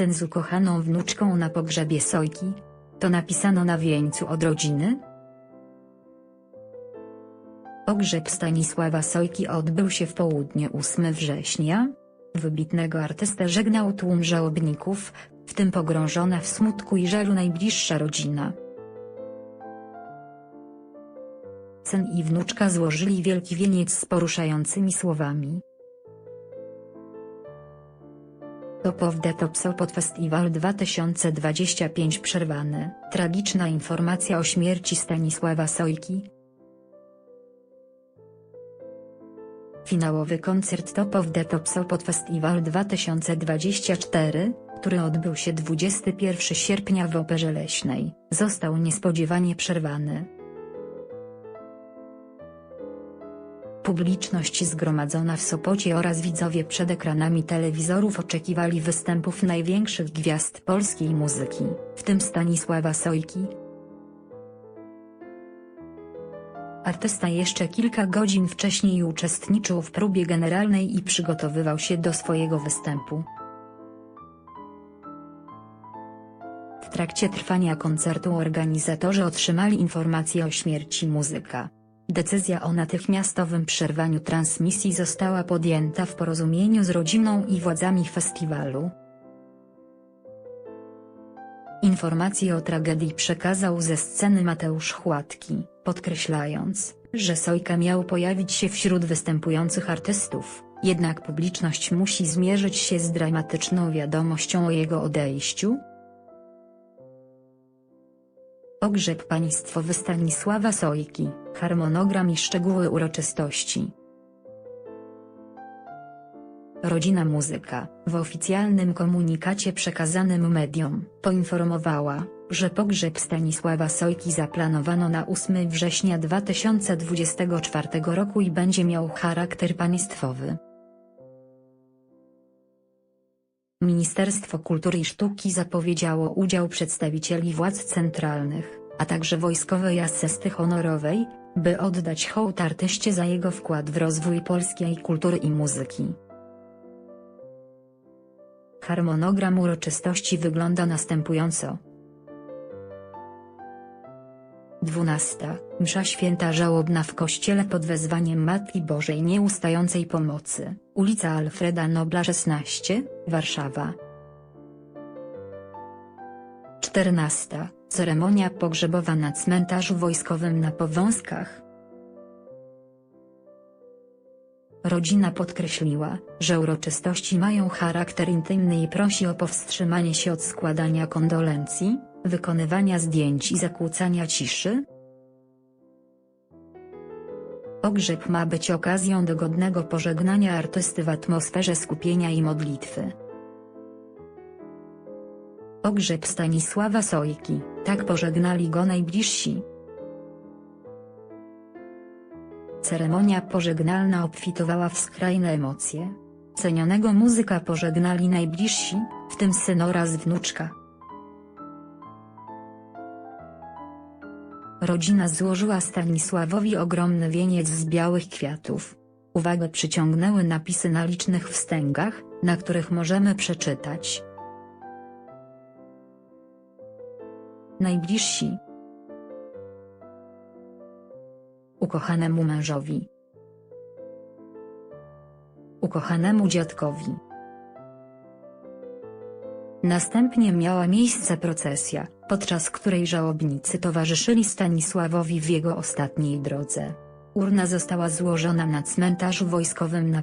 syn z ukochaną wnuczką na pogrzebie Sojki? To napisano na wieńcu od rodziny? Pogrzeb Stanisława Sojki odbył się w południe 8 września. Wybitnego artystę żegnał tłum żałobników, w tym pogrążona w smutku i żalu najbliższa rodzina. Syn i wnuczka złożyli wielki wieniec z poruszającymi słowami. Top of the Top Sopot Festival 2025 przerwany. Tragiczna informacja o śmierci Stanisława Sojki. Finałowy koncert Top of the Top Sopot Festival 2024, który odbył się 21 sierpnia w Operze Leśnej, został niespodziewanie przerwany. Publiczność zgromadzona w Sopocie oraz widzowie przed ekranami telewizorów oczekiwali występów największych gwiazd polskiej muzyki, w tym Stanisława Sojki. Artysta jeszcze kilka godzin wcześniej uczestniczył w próbie generalnej i przygotowywał się do swojego występu. W trakcie trwania koncertu organizatorzy otrzymali informację o śmierci muzyka. Decyzja o natychmiastowym przerwaniu transmisji została podjęta w porozumieniu z rodziną i władzami festiwalu. Informację o tragedii przekazał ze sceny Mateusz Chłatki, podkreślając, że Sojka miał pojawić się wśród występujących artystów, jednak publiczność musi zmierzyć się z dramatyczną wiadomością o jego odejściu, Pogrzeb państwowy Stanisława Sojki, harmonogram i szczegóły uroczystości. Rodzina muzyka, w oficjalnym komunikacie przekazanym mediom, poinformowała, że pogrzeb Stanisława Sojki zaplanowano na 8 września 2024 roku i będzie miał charakter państwowy. Ministerstwo Kultury i Sztuki zapowiedziało udział przedstawicieli władz centralnych, a także wojskowej asysty honorowej, by oddać hołd artyście za jego wkład w rozwój polskiej kultury i muzyki. Harmonogram uroczystości wygląda następująco. 12. Msza święta żałobna w kościele pod wezwaniem Matki Bożej Nieustającej Pomocy, ulica Alfreda Nobla 16, Warszawa. 14. Ceremonia pogrzebowa na cmentarzu wojskowym na Powązkach. Rodzina podkreśliła, że uroczystości mają charakter intymny i prosi o powstrzymanie się od składania kondolencji, wykonywania zdjęć i zakłócania ciszy. Pogrzeb ma być okazją do godnego pożegnania artysty w atmosferze skupienia i modlitwy. Pogrzeb Stanisława Sojki, tak pożegnali go najbliżsi. Ceremonia pożegnalna obfitowała w skrajne emocje. Cenionego muzyka pożegnali najbliżsi, w tym syn oraz wnuczka. Rodzina złożyła Stanisławowi ogromny wieniec z białych kwiatów. Uwagę przyciągnęły napisy na licznych wstęgach, na których możemy przeczytać. Najbliżsi. Ukochanemu mężowi. Ukochanemu dziadkowi. Następnie miała miejsce procesja, podczas której żałobnicy towarzyszyli Stanisławowi w jego ostatniej drodze. Urna została złożona na cmentarzu wojskowym na